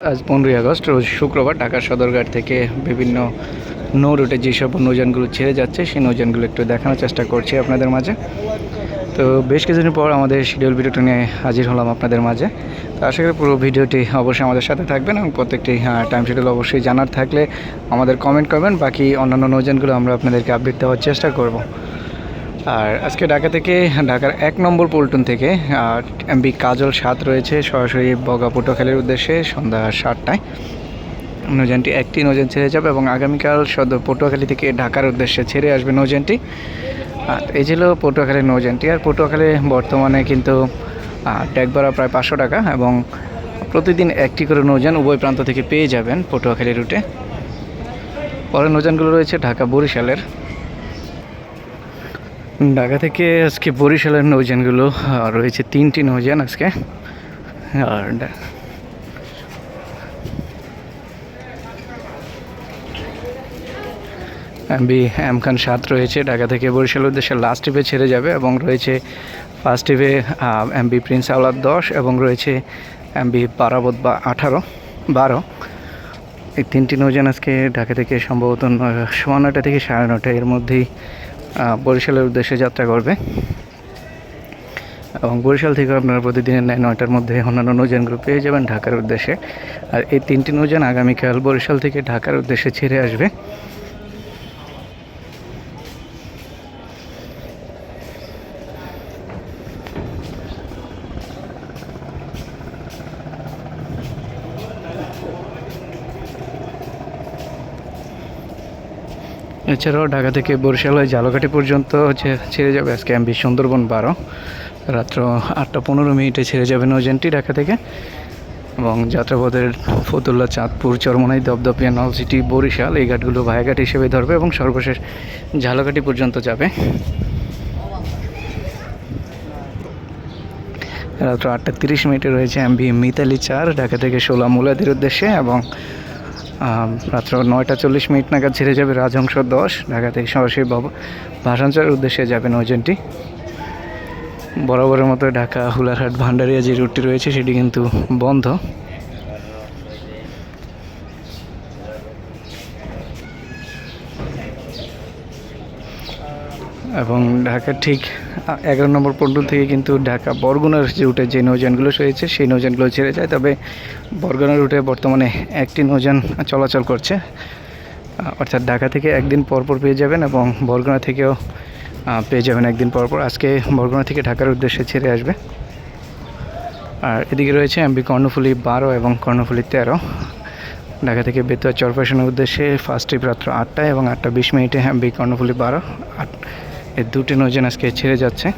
আজ পনেরোই আগস্ট, রোজ শুক্রবার ঢাকা সদরঘাট থেকে বিভিন্ন নৌ রুটে যেসব নৌযানগুলো ছেড়ে যাচ্ছে, সেই নৌযানগুলো একটু দেখানোর চেষ্টা করছি আপনাদের মাঝে। তো বেশ কিছুদিন পর আমাদের শিডিউল ভিডিওটা নিয়ে হাজির হলাম আপনাদের মাঝে। তো আশা করি পুরো ভিডিওটি অবশ্যই আমাদের সাথে থাকবেন এবং প্রত্যেকটি টাইম শিডিউল অবশ্যই জানার থাকলে আমাদের কমেন্ট করবেন। বাকি অন্যান্য নৌযানগুলো আমরা আপনাদেরকে আপডেট দেওয়ার চেষ্টা করব। আর আজকে ঢাকা থেকে, ঢাকার এক নম্বর পল্টন থেকে এমবি কাজল সাত রয়েছে সরাসরি বগা পটুয়াখালীর উদ্দেশ্যে সন্ধ্যা সাতটায়। নৌযানটি একটি নৌযান ছেড়ে যাবে এবং আগামীকাল সদ্য পটুয়াখালী থেকে ঢাকার উদ্দেশ্যে ছেড়ে আসবে নৌযানটি। আর এই ছিল পটুয়াখালীর নৌযানটি। আর পটুয়াখালী বর্তমানে কিন্তু ট্যাগ ভাড়া প্রায় পাঁচশো টাকা এবং প্রতিদিন একটি করে নৌযান উভয় প্রান্ত থেকে পেয়ে যাবেন পটুয়াখালী রুটে। পরের নৌযানগুলো রয়েছে ঢাকা বরিশালের। ঢাকা থেকে আজকে বরিশালের নৌযানগুলো আহ, রয়েছে তিনটি নৌযান আজকে। আর এমবি এম খান সাত রয়েছে। ঢাকা থেকে বরিশালের উদ্দেশ্যে লাস্ট ট্রিপে ছেড়ে যাবে এবং রয়েছে ফার্স্ট ট্রিপে এমবি প্রিন্স আওলাদ দশ এবং রয়েছে এম বি পারাবত বা আঠারো বারো। এই তিনটি নৌযান আজকে ঢাকা থেকে সম্ভবত সোয়া নয়টা থেকে সাড়ে নয়টা এর মধ্যেই বরিশালের উদ্দেশ্যে যাত্রা করবে। এবং বরিশাল থেকে আপনারা প্রতিদিনের নয় নয়টার মধ্যে অন্যান্য নৌযানগুলো পেয়ে যাবেন ঢাকার উদ্দেশ্যে। আর এই তিনটি নৌযান আগামীকাল বরিশাল থেকে ঢাকার উদ্দেশ্যে ছেড়ে আসবে। এছাড়াও ঢাকা থেকে বরিশাল হয়ে জালকাঠি পর্যন্ত হচ্ছে ছেড়ে যাবে আজকে এমবি সুন্দরবন বারো। রাত্র আটটা পনেরো মিনিটে ছেড়ে যাবে নৌযানটি ঢাকা থেকে। এবং যাত্রাপথের ফতুল্লা, চাঁদপুর, চরমনাই, দপদপিয়া, নলসিটি, বরিশাল এই ঘাটগুলো ভায়াঘাট হিসেবে ধরবে এবং সর্বশেষ ঝালকাঠি পর্যন্ত যাবে। রাত্র আটটা তিরিশ মিনিটে রয়েছে এমবি মিতালি চার, ঢাকা থেকে ষোলা মুলাদের উদ্দেশ্যে এবং রাত্র নয়টা চল্লিশ মিনিট নাগাদ ছেড়ে যাবে রাজহংস দশ। ঢাকা থেকে সরাসরি ভাসানচরের উদ্দেশ্যে যাবেন ওজনটি বরাবরের মতো ঢাকা, হুলারহাট, ভান্ডারিয়া যে রুটটি রয়েছে, সেটি কিন্তু বন্ধ। এবং ঢাকার ঠিক এগারো নম্বর পল্টন থেকে কিন্তু ঢাকা বরগুনার যে রুটে যে নৌযানগুলো রয়েছে, সেই নৌযানগুলো ছেড়ে যায়। তবে বরগুনা রুটে বর্তমানে একটি নৌযান চলাচল করছে। অর্থাৎ ঢাকা থেকে একদিন পর পর পেয়ে যাবেন এবং বরগুনা থেকেও পেয়ে যাবেন একদিন পর পর আজকে বরগুনা থেকে ঢাকার উদ্দেশ্যে ছেড়ে আসবে। আর এদিকে রয়েছে এমবি কর্ণফুলি বারো এবং কর্ণফুলি তেরো। ঢাকা থেকে বেতুয়া চরপেশনের উদ্দেশ্যে ফার্স্ট ট্রিপ রাত্র আটটায় এবং আটটা বিশ মিনিটে এমবি কর্ণফুলি বারো। আট এই দুটি নজন আজকে ছেড়ে যাচ্ছে।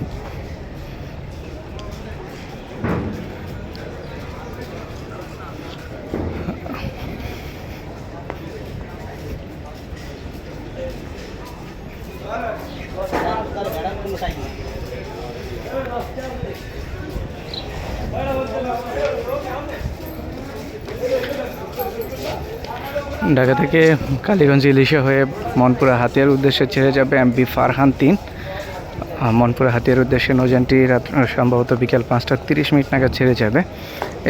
ঢাকা থেকে কালীগঞ্জ, ইলিশা হয়ে মনপুরা হাতিয়ার উদ্দেশ্যে ছেড়ে যাবে এমবি ফারহান তিন। মনপুরা হাতিয়ার উদ্দেশ্যে নৌযানটি রাত সম্ভবত বিকেল পাঁচটা তিরিশ মিনিট নাগাদ ছেড়ে যাবে।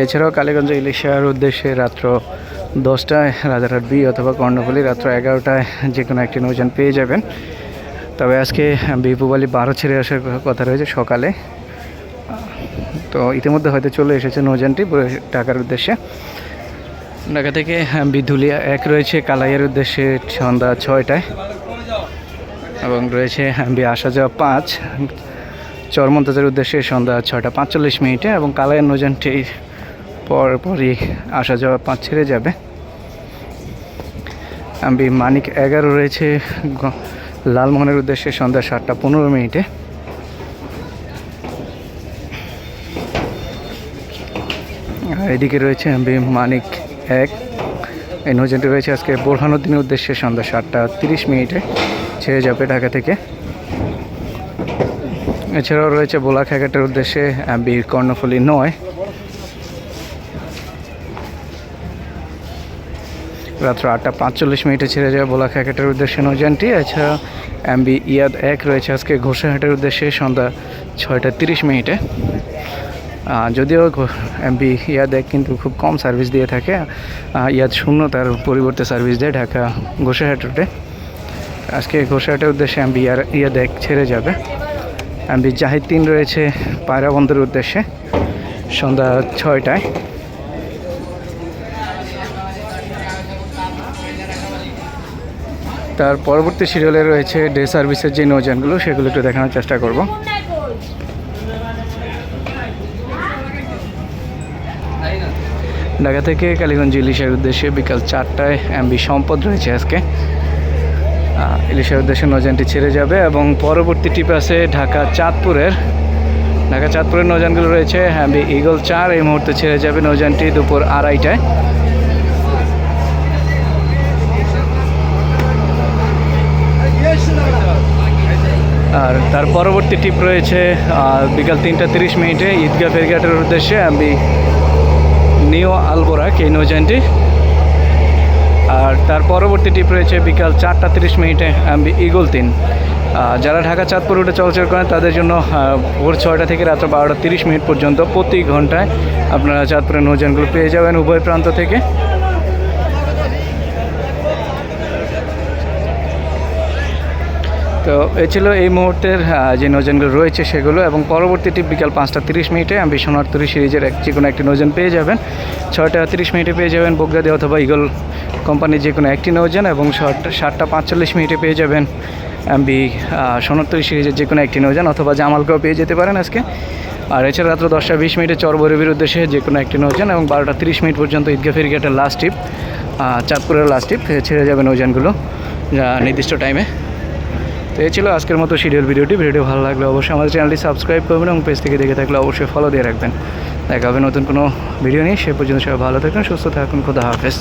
এছাড়াও কালীগঞ্জ, ইলিশার উদ্দেশ্যে রাত্র দশটায় রাজারহাট বি অথবা কর্ণফুলি রাত্র এগারোটায় যে কোনো একটি নৌযান পেয়ে যাবেন। তবে আজকে বিপুবালি বারো ছেড়ে আসার কথা রয়েছে সকালে। তো ইতিমধ্যে হয়তো চলে এসেছে নৌযানটি ঢাকার উদ্দেশ্যে। ঢাকা থেকে বিধুলিয়া এক রয়েছে, কালাইয়ের উদ্দেশ্যে সন্ধ্যা ছয়টায়। এবং রয়েছে বি আসা যাওয়া পাঁচ। চরমন্তাজের উদ্দেশ্যে সন্ধ্যা ছয়টা পাঁচচল্লিশ মিনিটে এবং কালাইয়ের নৌযানটি পরপরই আসা যাওয়া পাঁচ ছেড়ে যাবে। বি মানিক এগারো রয়েছে লালমোহনের উদ্দেশ্যে সন্ধ্যা সাতটা পনেরো মিনিটে। এদিকে রয়েছে এমবি মানিক এক। এই নৌযানটি রয়েছে আজকে বোরহানুদ্দিনের উদ্দেশ্যে সন্ধ্যা সাতটা তিরিশ মিনিটে। ছেড়ে যাবে ঢাকা থেকে। এছাড়াও রয়েছে বোলা খেঘাটের উদ্দেশ্যে এমবি কর্ণফুলি নয়। রাত্র আটটা পাঁচচল্লিশ মিনিটে ছেড়ে যাবে বোলা খেঘাটের উদ্দেশ্যে নৌযানটি এছাড়া এমবি ইয়াদ এক রয়েছে আজকে ঘোষাহাটের উদ্দেশ্যে সন্ধ্যা ছয়টা তিরিশ মিনিটে। যদিও এমপি ইয়াদেক কিন্তু খুব কম সার্ভিস দিয়ে থাকে। ইয়াদ শূন্য তার পরিবর্তে সার্ভিস দেয় ঢাকা গোসাইহাট রুটে আজকে গোসাইহাটের উদ্দেশ্যে এমবি ইয়ার ইয়াদেক ছেড়ে যাবে। এমবি জাহিদ তিন রয়েছে পায়রা বন্দরের উদ্দেশ্যে সন্ধ্যা ছয়টায়। তার পরবর্তী সিরিয়ালে রয়েছে ডে সার্ভিসের যে নৌযানগুলো সেগুলো একটু দেখানোর চেষ্টা করব। ঢাকা থেকে কালীগঞ্জ ইলিশের উদ্দেশ্যে বিকাল চারটায় এমবি সম্পদ রয়েছে আজকে। ইলিশের উদ্দেশ্যে নৌযানটি ছেড়ে যাবে এবং পরবর্তী টিপ আছে ঢাকা চাঁদপুরের। ঢাকা চাঁদপুরের নৌযানগুলো রয়েছে, এমবি ইগল চার। এই মুহূর্তে ছেড়ে যাবে নৌযানটি দুপুর আড়াইটায়। আর তার পরবর্তী টিপ রয়েছে বিকাল তিনটা তিরিশ মিনিটে ঈদগাহ ফেরিঘাটের উদ্দেশ্যে আমি নিও আলবোরা এই নৌযানটি। আর তার পরবর্তী ট্রিপ রয়েছে বিকাল চারটা তিরিশ মিনিটে ইগল তিন। যারা ঢাকা চাঁদপুর রুটে চলাচল করেন, তাদের জন্য ভোর ছয়টা থেকে রাত্র বারোটা তিরিশ মিনিট পর্যন্ত প্রতি ঘন্টায় আপনারা চাঁদপুরের নৌযানগুলো পেয়ে যাবেন উভয় প্রান্ত থেকে। তো এ ছিল এই মুহূর্তের যে নৌযানগুলো রয়েছে সেগুলো এবং পরবর্তীটি বিকাল পাঁচটা তিরিশ মিনিটে আমি সোনারতরি সিরিজের এক যে কোনো একটি নৌযান পেয়ে যাবেন। ছয়টা তিরিশ মিনিটে পেয়ে যাবেন বগদাদি অথবা ইগল কোম্পানির যে কোনো একটি নৌযান এবং সাতটা পাঁচচল্লিশ মিনিটে পেয়ে যাবেন এমবি সোনারতরি সিরিজের যে কোনো একটি নৌযান অথবা জামালকেও পেয়ে যেতে পারেন আজকে। আর এছাড়া রাত্র দশটা বিশ মিনিটে চরবরবির উদ্দেশ্যে যে কোনো একটি নৌযান এবং বারোটা তিরিশ মিনিট পর্যন্ত ঈদগাহ ফেরিঘাটের লাস্ট টিপ চাঁদপুরের লাস্ট টিপ ছেড়ে যাবে নৌযানগুলো যা নির্দিষ্ট টাইমে তো এই ছিল আজকের মতো সিরিয়াল ভিডিওটি। ভিডিও ভালো লাগলে অবশ্যই আমাদের চ্যানেলটি সাবস্ক্রাইব করবেন এবং পেজ থেকে দেখে থাকলে অবশ্যই ফলো দিয়ে রাখবেন। দেখা হবে নতুন কোনো ভিডিও নিয়ে। সে পর্যন্ত সবাই ভালো থাকুন সুস্থ থাকুন, খোদা হাফেজ।